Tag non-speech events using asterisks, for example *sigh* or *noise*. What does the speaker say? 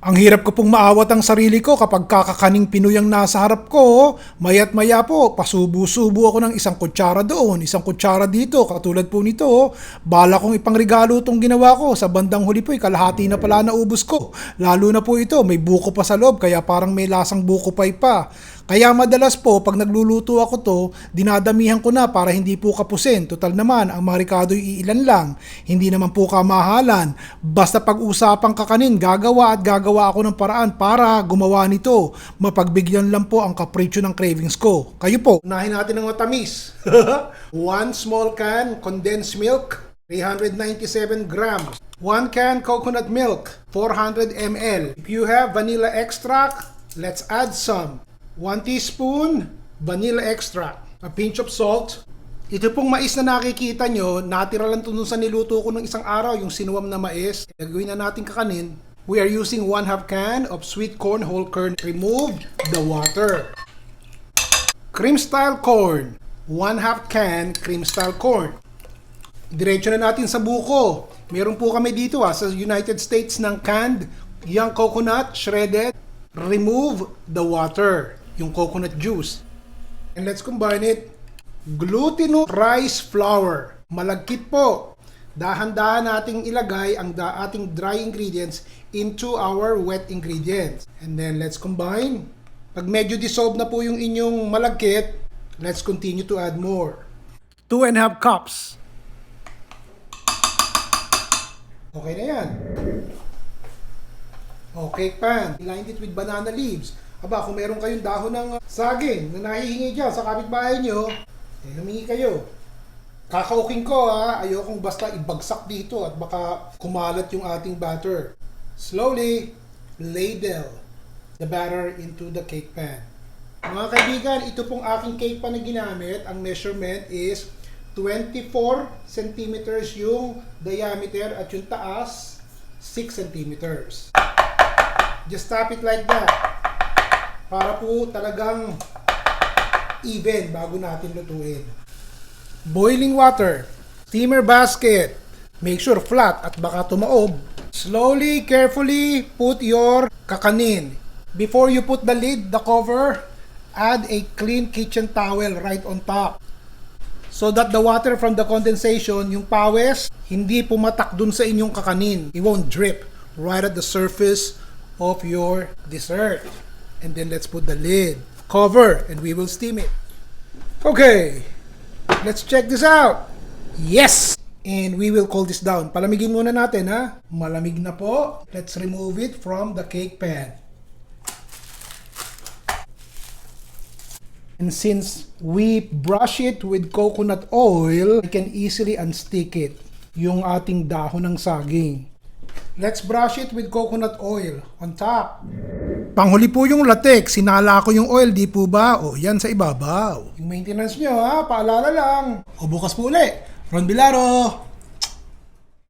Ang hirap ko pong maawat ang sarili ko kapag kakakaning Pinoy ang nasa harap ko. Mayat maya po, pasubo-subo ako ng isang kutsara doon, isang kutsara dito, katulad po nito. Bala kong ipangregalo itong ginawa ko. Sa bandang huli po, kalahati na pala naubos ko. Lalo na po ito, may buko pa sa loob, kaya parang may lasang buko pay pa. Kaya madalas po, pag nagluluto ako to, dinadamihan ko na para hindi po kapusin. Total naman, ang mga ricado iilan lang. Hindi naman po kamahalan. Basta pag-usapang kakanin, gagawa at gagawa ako ng paraan para gumawa nito. Mapagbigyan lang po ang kapritsyo ng cravings ko. Kayo po, unahin natin ng matamis. *laughs* One small can condensed milk, 397 grams. One can coconut milk, 400 ml. If you have vanilla extract, let's add some. 1 teaspoon vanilla extract, a pinch of salt. Ito pong mais na nakikita nyo, natira lang ito sa niluto ko ng isang araw, yung sinuwam na mais. Gagawin na natin kakanin. We are using 1 half can of sweet corn whole kernel. Remove the water. Cream style corn. 1 half can cream style corn. Diretso na natin sa buko. Meron po kami dito ah, sa United States ng canned young coconut shredded. Remove the water, yung coconut juice. And let's combine it. Glutinous rice flour. Malagkit po. Dahan-dahan nating ilagay ang da ating dry ingredients into our wet ingredients. And then let's combine. Pag medyo dissolve na po yung inyong malagkit, let's continue to add more. Two and a half cups. Okay na yan. Okay, pan. Lined it with banana leaves. Aba, kung meron kayong dahon ng uh, saging na nahihingi dyan sa kapitbahay nyo, eh, humingi kayo. Kakauking ko ha, ayokong basta ibagsak dito at baka kumalat yung ating batter. Slowly, ladle the batter into the cake pan. Mga kaibigan, ito pong aking cake pan na ginamit. Ang measurement is 24 centimeters yung diameter at yung taas 6 centimeters. Just tap it like that. Para po talagang even bago natin lutuin. Boiling water. Steamer basket. Make sure flat at baka tumaob. Slowly, carefully put your kakanin. Before you put the lid, the cover, add a clean kitchen towel right on top. So that the water from the condensation, yung pawis, hindi pumatak dun sa inyong kakanin. It won't drip right at the surface of your dessert. And then let's put the lid, cover, and we will steam it. Okay, let's check this out. Yes! And we will cool this down. Palamigin muna natin ha. Malamig na po. Let's remove it from the cake pan. And since we brush it with coconut oil, we can easily unstick it, yung ating dahon ng saging. Let's brush it with coconut oil on top. Panghuli po yung latex, sinala ko yung oil, di po ba? O yan sa ibabaw. Yung maintenance nyo ha, paalala lang. O bukas po uli. Ron Bilaro.